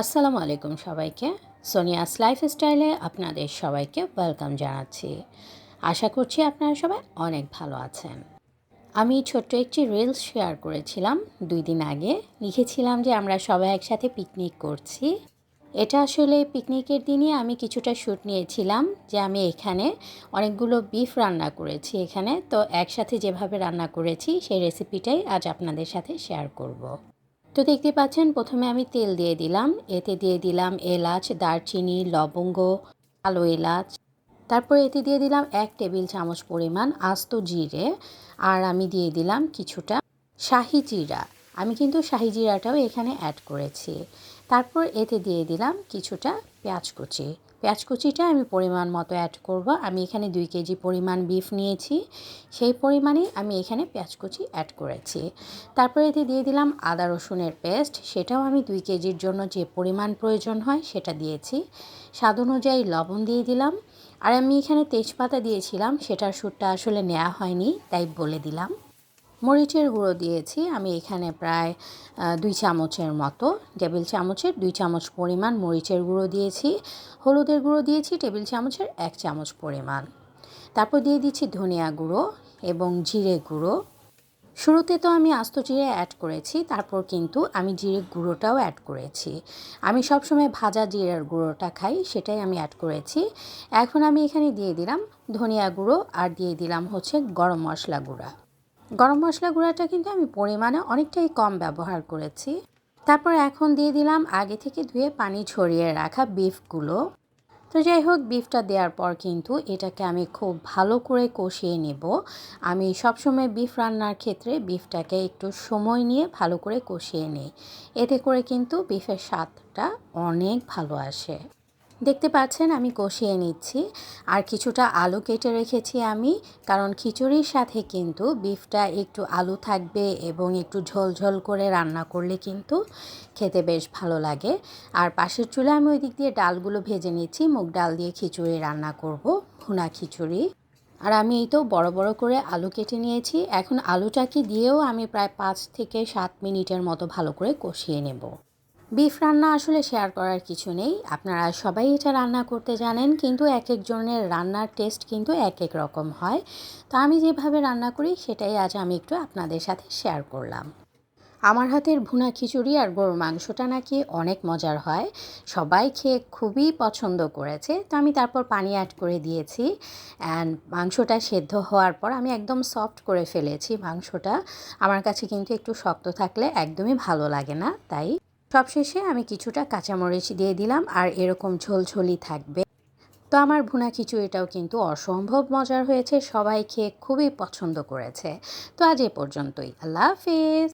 আসসালামু আলাইকুম সবাইকে। সোনিয়াস লাইফস্টাইলে আপনাদের সবাইকে ওয়েলকাম জানাচ্ছি। আশা করছি আপনারা সবাই অনেক ভালো আছেন। আমি ছোট্ট একটি রিলস শেয়ার করেছিলাম দুই দিন আগে। লিখেছিলাম যে আমরা সবাই একসাথে পিকনিক করছি। এটা আসলে পিকনিকের দিনই আমি কিছুটা শ্যুট নিয়েছিলাম যে আমি এখানে অনেকগুলো বিফ রান্না করেছি এখানে। তো একসাথে যেভাবে রান্না করেছি সেই রেসিপিটাই আজ আপনাদের সাথে শেয়ার করব। তো দেখতে পাচ্ছেন, প্রথমে আমি তেল দিয়ে দিলাম। এতে দিয়ে দিলাম এলাচ, দারচিনি, লবঙ্গ, কালো এলাচ। তারপরে এতে দিয়ে দিলাম এক টেবিল চামচ পরিমাণ আস্ত জিরে আর আমি দিয়ে দিলাম কিছুটা শাহি জিরা। আমি কিন্তু শাহি জিরাটাও এখানে অ্যাড করেছি। তারপর এতে দিয়ে দিলাম কিছুটা পেঁয়াজ কুচি। পেঁয়াজ কুচিটা আমি পরিমাণ মতো অ্যাড করব। আমি এখানে দুই কেজি পরিমাণ বিফ নিয়েছি। সেই পরিমাণে আমি এখানে পেঁয়াজ কুচি অ্যাড করেছি। তারপরে এতে দিয়ে দিলাম আদা রসুনের পেস্ট সেটাও আমি দুই কেজির জন্য যে পরিমাণ প্রয়োজন হয় সেটা দিয়েছি। স্বাদ অনুযায়ী লবণ দিয়ে দিলাম। আর আমি এখানে তেজপাতা দিয়েছিলাম। সেটার সুরটা আসলে নেওয়া হয়নি, তাই বলে দিলাম। মরিচের গুঁড়ো দিয়েছি। আমি এখানে প্রায় দুই চামচের মতো টেবিল চামচের, দুই চামচ পরিমাণ মরিচের গুঁড়ো দিয়েছি, হলুদের গুঁড়ো দিয়েছি, টেবিল চামচের এক চামচ পরিমাণ। তারপর দিয়ে দিচ্ছি ধনিয়া গুঁড়ো এবং জিরে গুঁড়ো। শুরুতে তো আমি আস্ত জিরে অ্যাড করেছি, তারপর কিন্তু আমি জিরে গুঁড়োটাও অ্যাড করেছি। আমি সবসময় ভাজা জিরের গুঁড়োটা খাই, সেটাই আমি অ্যাড করেছি। এখন আমি এখানে দিয়ে দিলাম ধনিয়া গুঁড়ো আর দিয়ে দিলাম হচ্ছে গরম মশলা গুঁড়া। গরম মশলা গুঁড়াটা কিন্তু আমি পরিমাণে অনেকটাই কম ব্যবহার করেছি। তারপর এখন দিয়ে দিলাম আগে থেকে ধুয়ে পানি ছড়িয়ে রাখা বিফগুলো। তো যাই হোক, বিফটা দেওয়ার পর কিন্তু এটাকে আমি খুব ভালো করে কষিয়ে নেব। আমি সবসময় বিফ রান্নার ক্ষেত্রে বিফটাকে একটু সময় নিয়ে ভালো করে কষিয়ে নিই। এতে করে কিন্তু বিফের স্বাদটা অনেক ভালো আসে। দেখতে পাচ্ছেন, আমি কষিয়ে নিচ্ছি। আর কিছুটা আলু কেটে রেখেছি আমি, কারণ খিচুড়ির সাথে কিন্তু বিফটা একটু আলু থাকবে এবং একটু ঝোল ঝোল করে রান্না করলে কিন্তু খেতে বেশ ভালো লাগে। আর পাশের চুলে আমি ওই দিক দিয়ে ডালগুলো ভেজে নিচ্ছি, মুগ ডাল দিয়ে খিচুড়ি রান্না করব, ভুনা খিচুড়ি। আর আমি এই তো বড় বড় করে আলু কেটে নিয়েছি, এখন আলুটাকে দিয়েও আমি প্রায় পাঁচ থেকে সাত মিনিটের মতো ভালো করে কষিয়ে নেব। বিফ রান্না আসলে শেয়ার করার কিছু নেই। আপনারা সবাই এটা রান্না করতে জানেন, কিন্তু এক একজনের রান্নার টেস্ট কিন্তু এক এক রকম হয়। তো আমি যেভাবে রান্না করি, সেটাই আজ আমি একটু আপনাদের সাথে শেয়ার করলাম। আমার হাতের ভুনা খিচুড়ি আর গরুর মাংসটা নাকি অনেক মজার হয়। সবাই খেয়ে খুবই পছন্দ করেছে। তো আমি তারপর পানি অ্যাড করে দিয়েছি। অ্যান্ড মাংসটা সেদ্ধ হওয়ার পর আমি একদম সফট করে ফেলেছি মাংসটা। আমার কাছে কিন্তু একটু শক্ত থাকলে একদমই ভালো লাগে না, তাই সবশেষে আমি কিছুটা কাঁচামরিচ দিয়ে দিলাম আর এরকম ঝোলঝোলি থাকবে। তো আমার ভুনা খিচুড়িটাও কিন্তু অসম্ভব মজার হয়েছে, সবাই খেয়ে খুবই পছন্দ করেছে। তো আজ এ পর্যন্তই। আল্লাহ হাফিজ।